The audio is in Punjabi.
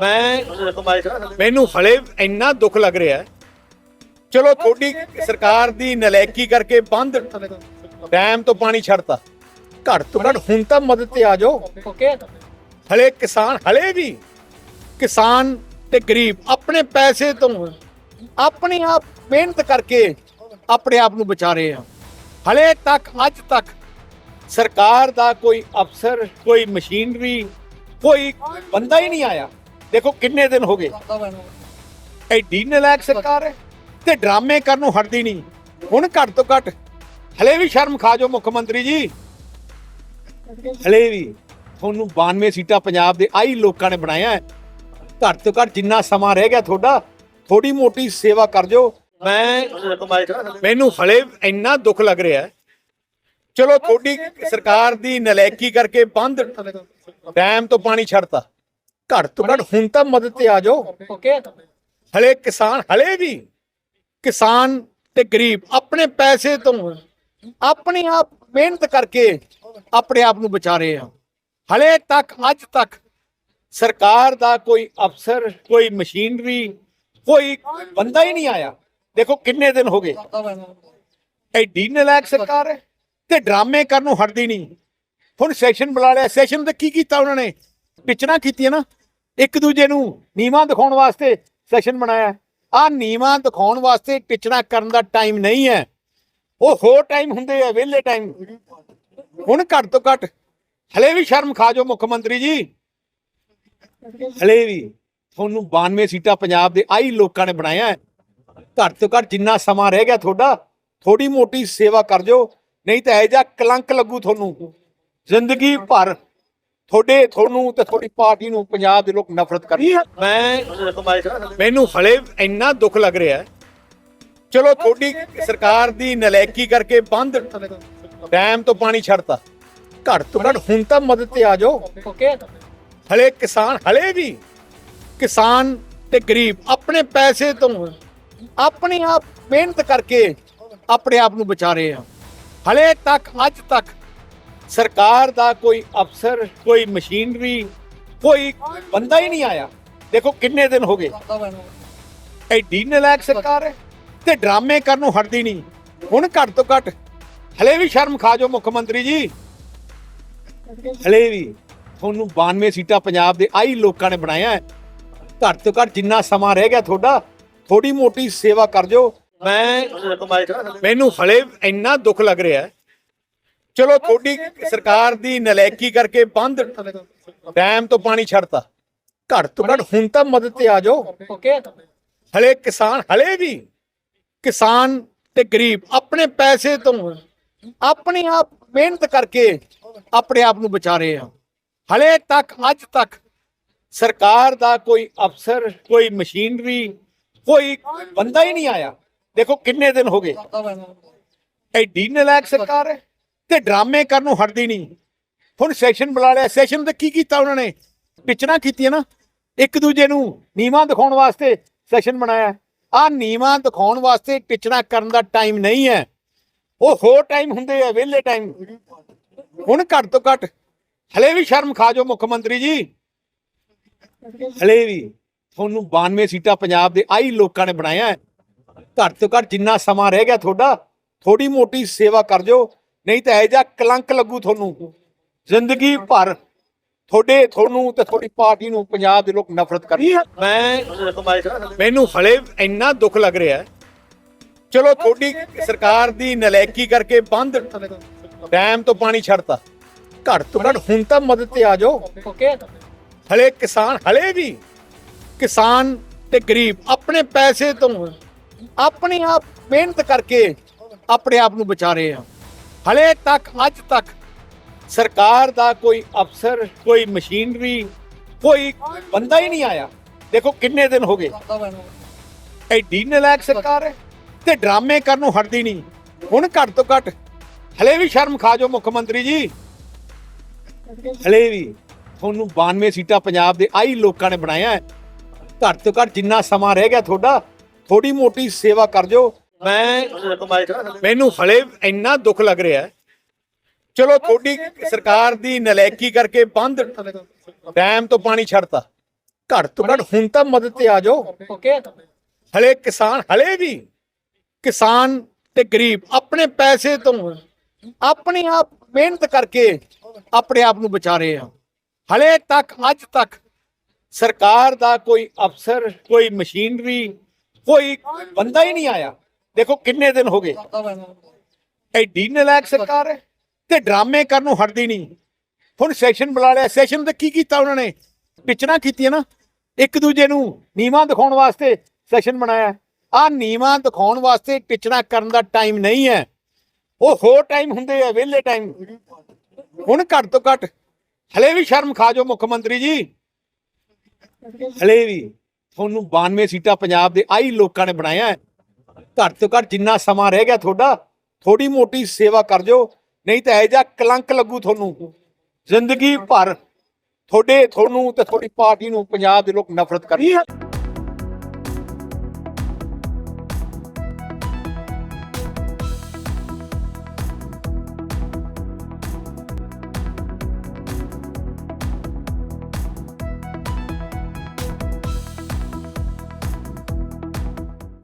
ਮੈਂ ਮੈਨੂੰ ਹਲੇ ਇੰਨਾ ਦੁੱਖ ਲੱਗ ਰਿਹਾ ਹੈ। ਚਲੋ ਤੁਹਾਡੀ ਸਰਕਾਰ ਦੀ ਨਲਾਇਕੀ ਕਰਕੇ ਬੰਦ ਡੈਮ ਤੋਂ ਪਾਣੀ ਛੱਡਤਾ। ਘੱਟ ਤੋਂ ਘੱਟ ਹੁਣ ਤਾਂ ਮਦਦ ਤੇ ਆ ਜਾਓ। ਓਕੇ ਹਲੇ ਕਿਸਾਨ ਹਲੇ ਵੀ ਕਿਸਾਨ ਤੇ ਗਰੀਬ ਆਪਣੇ ਪੈਸੇ ਤੋਂ ਆਪਣੀ ਆਪ ਮਿਹਨਤ ਕਰਕੇ ਆਪਣੇ ਆਪ ਨੂੰ ਬਚਾ ਰਹੇ ਆ। ਹਲੇ ਤੱਕ ਅੱਜ ਤੱਕ ਸਰਕਾਰ ਦਾ ਕੋਈ ਅਫਸਰ ਕੋਈ ਮਸ਼ੀਨਰੀ ਕੋਈ ਬੰਦਾ ਹੀ ਨਹੀਂ ਆਇਆ। ਦੇਖੋ ਕਿੰਨੇ ਦਿਨ ਹੋ ਗਏ। ਐਡੀ ਨਲਾਇਕ ਸਰਕਾਰ ਹੈ ਤੇ ਡਰਾਮੇ ਕਰਨ ਨੂੰ ਹਟਦੀ ਨਹੀਂ। ਹੁਣ ਘੱਟ ਤੋਂ ਘੱਟ ਹਲੇ ਵੀ ਸ਼ਰਮ ਖਾ ਜੋ ਮੁੱਖ ਮੰਤਰੀ ਜੀ। ਹਲੇ ਵੀ ਤੁਹਾਨੂੰ 92 ਸੀਟਾਂ ਪੰਜਾਬ ਦੇ ਆਈ ਲੋਕਾਂ ਨੇ ਬਣਾਇਆ ਘੱਟ ਤੋਂ ਘੱਟ ਜਿੰਨਾ ਸਮਾਂ ਰਹਿ ਗਿਆ ਤੁਹਾਡਾ ਥੋੜੀ ਮੋਟੀ ਸੇਵਾ ਕਰ ਜੋ ਮੈਂ ਮੈਨੂੰ ਹਲੇ ਇੰਨਾ ਦੁੱਖ ਲੱਗ ਰਿਹਾ ਚਲੋ ਤੁਹਾਡੀ ਸਰਕਾਰ ਦੀ ਨਲਾਇਕੀ ਕਰਕੇ ਬੰਦ। ਡੈਮ ਤੋਂ ਪਾਣੀ ਛੱਡਤਾ। ਘੱਟ ਤੋਂ ਘੱਟ ਹੁਣ ਤਾਂ ਮਦਦ ਤੇ ਆ ਜਾਓ। ਓਕੇ। ਹਲੇ ਕਿਸਾਨ ਹਲੇ ਵੀ ਕਿਸਾਨ ਤੇ ਗਰੀਬ ਆਪਣੇ ਪੈਸੇ ਤੋਂ ਆਪਣੀ ਆਪ ਮਿਹਨਤ ਕਰਕੇ ਆਪਣੇ ਆਪ ਨੂੰ ਬਚਾ ਰਹੇ ਆ। ਹਲੇ ਤੱਕ ਅੱਜ ਤੱਕ ਸਰਕਾਰ ਦਾ ਕੋਈ ਅਫਸਰ ਕੋਈ ਮਸ਼ੀਨਰੀ ਕੋਈ ਬੰਦਾ ਹੀ ਨਹੀਂ ਆਇਆ। ਦੇਖੋ ਕਿੰਨੇ ਦਿਨ ਹੋ ਗਏ। ਐਡੀ ਨਲਾਇਕ ਸਰਕਾਰ ਹੈ ਤੇ ਡਰਾਮੇ ਕਰਨ ਨੂੰ ਹਟਦੀ ਨਹੀਂ। ਹੁਣ ਸੈਸ਼ਨ ਬੁਲਾ ਲਿਆ। ਸੈਸ਼ਨ ਤੇ ਕੀ ਕੀਤਾ ਉਹਨਾਂ ਨੇ? ਪਿਚਣਾ ਕੀਤੀਆਂ ਨਾ, ਇੱਕ ਦੂਜੇ ਨੂੰ ਨੀਵਾਂ ਦਿਖਾਉਣ ਵਾਸਤੇ ਸੈਸ਼ਨ ਬਣਾਇਆ। ਆ ਨੀਵਾਂ ਦਿਖਾਉਣ ਵਾਸਤੇ ਪਿਚਣਾ ਕਰਨ ਦਾ ਟਾਈਮ ਨਹੀਂ ਹੈ। ਉਹ ਹੋਰ ਟਾਈਮ ਹੁੰਦੇ ਆ, ਵਿਹਲੇ ਟਾਈਮ ਹੁਣ ਘੱਟ ਤੋਂ ਘੱਟ, ਹਲੇ ਵੀ ਸ਼ਰਮ ਖਾ ਜੋ ਮੁੱਖ ਮੰਤਰੀ ਜੀ। ਹਲੇ ਵੀ ਤੁਹਾਨੂੰ 92 ਸੀਟਾਂ ਪੰਜਾਬ ਦੇ ਆਈ ਲੋਕਾਂ ਨੇ ਬਣਾਇਆ ਘੱਟ ਤੋਂ ਘੱਟ ਜਿੰਨਾ ਸਮਾਂ ਰਹਿ ਗਿਆ ਤੁਹਾਡਾ ਥੋੜੀ ਮੋਟੀ ਸੇਵਾ ਕਰ ਜੋ ਨਹੀਂ ਤਾਂ ਇਹ ਜਾ ਕਲੰਕ ਲੱਗੂ ਤੁਹਾਨੂੰ। ਜ਼ਿੰਦਗੀ ਭਰ ਤੁਹਾਡੇ ਤੁਹਾਨੂੰ ਤੇ ਤੁਹਾਡੀ ਪਾਰਟੀ ਨੂੰ ਪੰਜਾਬ ਦੇ ਲੋਕ ਨਫ਼ਰਤ ਕਰਦੇ ਮੈਂ ਮੈਨੂੰ ਹਲੇ ਇੰਨਾ ਦੁੱਖ ਲੱਗ ਰਿਹਾ ਹੈ। ਚਲੋ ਤੁਹਾਡੀ ਸਰਕਾਰ ਦੀ ਨਲਾਇਕੀ ਕਰਕੇ ਬੰਦ ਡੈਮ ਤੋਂ ਪਾਣੀ ਛੱਡਤਾ। ਘੱਟ ਤੋਂ ਘੱਟ ਹੁਣ ਤਾਂ ਮਦਦ ਤੇ ਆ ਜਾਓ। ਓਕੇ। ਹਲੇ ਕਿਸਾਨ ਹਲੇ ਵੀ ਕਿਸਾਨ ਤੇ ਗਰੀਬ ਆਪਣੇ ਪੈਸੇ ਤੋਂ ਆਪਣੀ ਆਪ ਮਿਹਨਤ ਕਰਕੇ ਆਪਣੇ ਆਪ ਨੂੰ ਬਚਾ ਰਹੇ ਆ। ਹਲੇ ਤੱਕ ਅੱਜ ਤੱਕ ਸਰਕਾਰ ਦਾ ਕੋਈ ਅਫਸਰ, ਕੋਈ ਮਸ਼ੀਨਰੀ, ਕੋਈ ਬੰਦਾ ਹੀ ਨਹੀਂ ਆਇਆ। ਦੇਖੋ ਕਿੰਨੇ ਦਿਨ ਹੋ ਗਏ। ਐਡੀ ਨਲਾਇਕ ਸਰਕਾਰ ਹੈ ਤੇ ਡਰਾਮੇ ਕਰਨ ਨੂੰ ਹਟਦੀ ਨਹੀਂ। ਹੁਣ ਘੱਟ ਤੋਂ ਘੱਟ ਹਲੇ ਵੀ ਸ਼ਰਮ ਖਾ ਜਾਓ ਮੁੱਖ ਮੰਤਰੀ ਜੀ। ਹਲੇ ਵੀ ਤੁਹਾਨੂੰ 92 ਸੀਟਾਂ ਪੰਜਾਬ ਦੇ ਆਈ ਲੋਕਾਂ ਨੇ ਬਣਾਇਆ ਘੱਟ ਤੋਂ ਘੱਟ ਜਿੰਨਾ ਸਮਾਂ ਰਹਿ ਗਿਆ ਤੁਹਾਡਾ ਥੋੜੀ ਮੋਟੀ ਸੇਵਾ ਕਰ ਜੋ ਮੈਂ ਮੈਨੂੰ ਹਲੇ ਇੰਨਾ ਦੁੱਖ ਲੱਗ ਰਿਹਾ ਚਲੋ ਤੁਹਾਡੀ ਸਰਕਾਰ ਦੀ ਨਲਾਇਕੀ ਕਰਕੇ ਬੰਦ। ਡੈਮ ਤੋਂ ਪਾਣੀ ਛੱਡਤਾ। ਘੱਟ ਤੋਂ ਘੱਟ ਹੁਣ ਤਾਂ ਮਦਦ ਤੇ ਆ ਜਾਓ। ਓਕੇ। ਹਲੇ ਕਿਸਾਨ ਹਲੇ ਵੀ ਕਿਸਾਨ ਤੇ ਗਰੀਬ ਆਪਣੇ ਪੈਸੇ ਤੋਂ ਆਪਣੀ ਆਪ ਮਿਹਨਤ ਕਰਕੇ ਆਪਣੇ ਆਪ ਨੂੰ ਬਚਾ ਰਹੇ ਆ। ਹਲੇ ਤੱਕ ਅੱਜ ਤੱਕ ਸਰਕਾਰ ਦਾ ਕੋਈ ਅਫਸਰ ਕੋਈ ਮਸ਼ੀਨਰੀ ਕੋਈ ਬੰਦਾ ਹੀ ਨਹੀਂ ਆਇਆ। ਦੇਖੋ ਕਿੰਨੇ ਦਿਨ ਹੋ ਗਏ। ਐਡੀ ਨਲਾਇਕ ਸਰਕਾਰ ਹੈ। ਤੇ ਡਰਾਮੇ ਕਰਨ ਨੂੰ ਹਟਦੀ ਨਹੀਂ। ਹੁਣ ਸੈਸ਼ਨ ਬੁਲਾ ਲਿਆ। ਸੈਸ਼ਨ ਤੇ ਕੀ ਕੀਤਾ ਉਹਨਾਂ ਨੇ? ਪਿਚਣਾ ਕੀਤੀਆਂ ਨਾ। ਇੱਕ ਦੂਜੇ ਨੂੰ ਨੀਵਾਂ ਦਿਖਾਉਣ ਵਾਸਤੇ ਸੈਸ਼ਨ ਬਣਾਇਆ। ਆ ਨੀਵਾਂ ਦਿਖਾਉਣ ਵਾਸਤੇ ਪਿਚਣਾ ਕਰਨ ਦਾ ਟਾਈਮ ਨਹੀਂ ਹੈ। ਉਹ ਹੋਰ ਟਾਈਮ ਹੁੰਦੇ ਆ, ਵਿਹਲੇ ਟਾਈਮ ਹੁਣ ਘੱਟ ਤੋਂ ਘੱਟ ਹਲੇ ਵੀ ਸ਼ਰਮ ਖਾ ਜੋ ਮੁੱਖ ਮੰਤਰੀ ਜੀ। ਹਲੇ ਵੀ ਤੁਹਾਨੂੰ 92 ਸੀਟਾਂ ਪੰਜਾਬ ਦੇ ਆਈ ਲੋਕਾਂ ਨੇ ਬਣਾਇਆ ਘੱਟ ਤੋਂ ਘੱਟ ਜਿੰਨਾ ਸਮਾਂ ਰਹਿ ਗਿਆ ਤੁਹਾਡਾ ਥੋੜੀ ਮੋਟੀ ਸੇਵਾ ਕਰ ਜੋ ਨਹੀਂ ਤਾਂ ਇਹ ਜਾ ਕਲੰਕ ਲੱਗੂ ਤੁਹਾਨੂੰ। ਜ਼ਿੰਦਗੀ ਭਰ ਤੁਹਾਡੇ ਤੁਹਾਨੂੰ ਤੇ ਤੁਹਾਡੀ ਪਾਰਟੀ ਨੂੰ ਪੰਜਾਬ ਦੇ ਲੋਕ ਨਫ਼ਰਤ ਕਰਦੇ ਮੈਂ ਮੈਨੂੰ ਹਲੇ ਇੰਨਾ ਦੁੱਖ ਲੱਗ ਰਿਹਾ ਹੈ। ਚਲੋ ਤੁਹਾਡੀ ਸਰਕਾਰ ਦੀ ਨਲਾਇਕੀ ਕਰਕੇ ਬੰਦ। ਡੈਮ ਤੋਂ ਪਾਣੀ ਛੱਡਤਾ। ਘੱਟ ਤੋਂ ਘੱਟ ਹੁਣ ਤਾਂ ਮਦਦ ਤੇ ਆ ਜਾਓ। ਹਲੇ ਕਿਸਾਨ ਹਲੇ ਵੀ ਕਿਸਾਨ ਤੇ ਗਰੀਬ ਆਪਣੇ ਪੈਸੇ ਤੋਂ ਆਪਣੀ ਆਪ ਮਿਹਨਤ ਕਰਕੇ ਆਪਣੇ ਆਪ ਨੂੰ ਬਚਾ ਰਹੇ ਆ। ਹਲੇ ਤੱਕ, ਅੱਜ ਤੱਕ ਸਰਕਾਰ ਦਾ ਕੋਈ ਅਫਸਰ, ਕੋਈ ਮਸ਼ੀਨਰੀ, ਕੋਈ ਬੰਦਾ ਹੀ ਨਹੀਂ ਆਇਆ। ਦੇਖੋ ਕਿੰਨੇ ਦਿਨ ਹੋ ਗਏ। ਐਡੀ ਨਲਾਇਕ ਸਰਕਾਰ ਹੈ ਤੇ ਡਰਾਮੇ ਕਰਨ ਨੂੰ ਹਟਦੀ ਨਹੀਂ। ਹੁਣ ਘੱਟ ਤੋਂ ਘੱਟ ਹਲੇ ਵੀ ਸ਼ਰਮ ਖਾ ਜਾਓ ਮੁੱਖ ਮੰਤਰੀ ਜੀ। ਹਲੇ ਵੀ ਤੁਹਾਨੂੰ 92 ਸੀਟਾਂ ਪੰਜਾਬ ਦੇ ਆਈ ਲੋਕਾਂ ਨੇ ਬਣਾਇਆ ਘੱਟ ਤੋਂ ਘੱਟ ਜਿੰਨਾ ਸਮਾਂ ਰਹਿ ਗਿਆ ਤੁਹਾਡਾ ਥੋੜੀ ਮੋਟੀ ਸੇਵਾ ਕਰ ਜੋ ਮੈਂ ਮੈਨੂੰ ਹਲੇ ਇੰਨਾ ਦੁੱਖ ਲੱਗ ਰਿਹਾ ਹੈ। ਚਲੋ ਤੁਹਾਡੀ ਸਰਕਾਰ ਦੀ ਨਲਾਇਕੀ ਕਰਕੇ ਬੰਦ। ਡੈਮ ਤੋਂ ਪਾਣੀ ਛੱਡਤਾ। ਘੱਟ ਤੋਂ ਘੱਟ ਹੁਣ ਤਾਂ ਮਦਦ ਤੇ ਆ ਜਾਓ। ਓਕੇ। ਹਲੇ ਕਿਸਾਨ ਹਲੇ ਵੀ ਕਿਸਾਨ ਤੇ ਗਰੀਬ ਆਪਣੇ ਪੈਸੇ ਤੋਂ ਆਪਣੀ ਆਪ ਮਿਹਨਤ ਕਰਕੇ ਆਪਣੇ ਆਪ ਨੂੰ ਬਚਾ ਰਹੇ ਆ। ਹਲੇ ਤੱਕ ਅੱਜ ਤੱਕ ਸਰਕਾਰ ਦਾ ਕੋਈ ਅਫਸਰ ਕੋਈ ਮਸ਼ੀਨਰੀ ਕੋਈ ਬੰਦਾ ਹੀ ਨਹੀਂ ਆਇਆ। ਦੇਖੋ ਕਿੰਨੇ ਦਿਨ ਹੋ ਗਏ। ਐਡੀ ਨਲਾਇਕ ਸਰਕਾਰ ਹੈ ਤੇ ਡਰਾਮੇ ਕਰਨ ਨੂੰ ਹਟਦੀ ਨਹੀਂ। ਹੁਣ ਸੈਸ਼ਨ ਬੁਲਾ ਲਿਆ। ਸੈਸ਼ਨ ਤੇ ਕੀ ਕੀਤਾ ਉਹਨਾਂ ਨੇ? ਪਿਚਣਾ ਕੀਤੀਆਂ ਨਾ। ਇੱਕ ਦੂਜੇ ਨੂੰ ਨੀਵਾਂ ਦਿਖਾਉਣ ਵਾਸਤੇ ਸੈਸ਼ਨ ਬਣਾਇਆ। ਆ ਨੀਵਾਂ ਦਿਖਾਉਣ ਵਾਸਤੇ ਪਿਚਣਾ ਕਰਨ ਦਾ ਟਾਈਮ ਨਹੀਂ ਹੈ। ਉਹ ਹੋਰ ਟਾਈਮ ਹੁੰਦੇ ਆ, ਵਿਹਲੇ ਟਾਈਮ। ਹੁਣ ਘੱਟ ਤੋਂ ਘੱਟ ਹਲੇ ਵੀ ਸ਼ਰਮ ਖਾ ਜੋ ਮੁੱਖ ਮੰਤਰੀ ਜੀ। ਹਲੇ ਵੀ ਤੁਹਾਨੂੰ 92 ਸੀਟਾਂ ਪੰਜਾਬ ਦੇ ਆਈ ਲੋਕਾਂ ਨੇ ਬਣਾਇਆ ਘੱਟ ਤੋਂ ਘੱਟ ਜਿੰਨਾ ਸਮਾਂ ਰਹਿ ਗਿਆ ਤੁਹਾਡਾ ਥੋੜੀ ਮੋਟੀ ਸੇਵਾ ਕਰ ਜੋ ਨਹੀਂ ਤਾਂ ਇਹ ਜਾ ਕਲੰਕ ਲੱਗੂ ਤੁਹਾਨੂੰ। ਜ਼ਿੰਦਗੀ ਭਰ ਤੁਹਾਡੇ, ਤੁਹਾਨੂੰ ਤੇ ਤੁਹਾਡੀ ਪਾਰਟੀ ਨੂੰ ਪੰਜਾਬ ਦੇ ਲੋਕ ਨਫ਼ਰਤ ਕਰਨਗੇ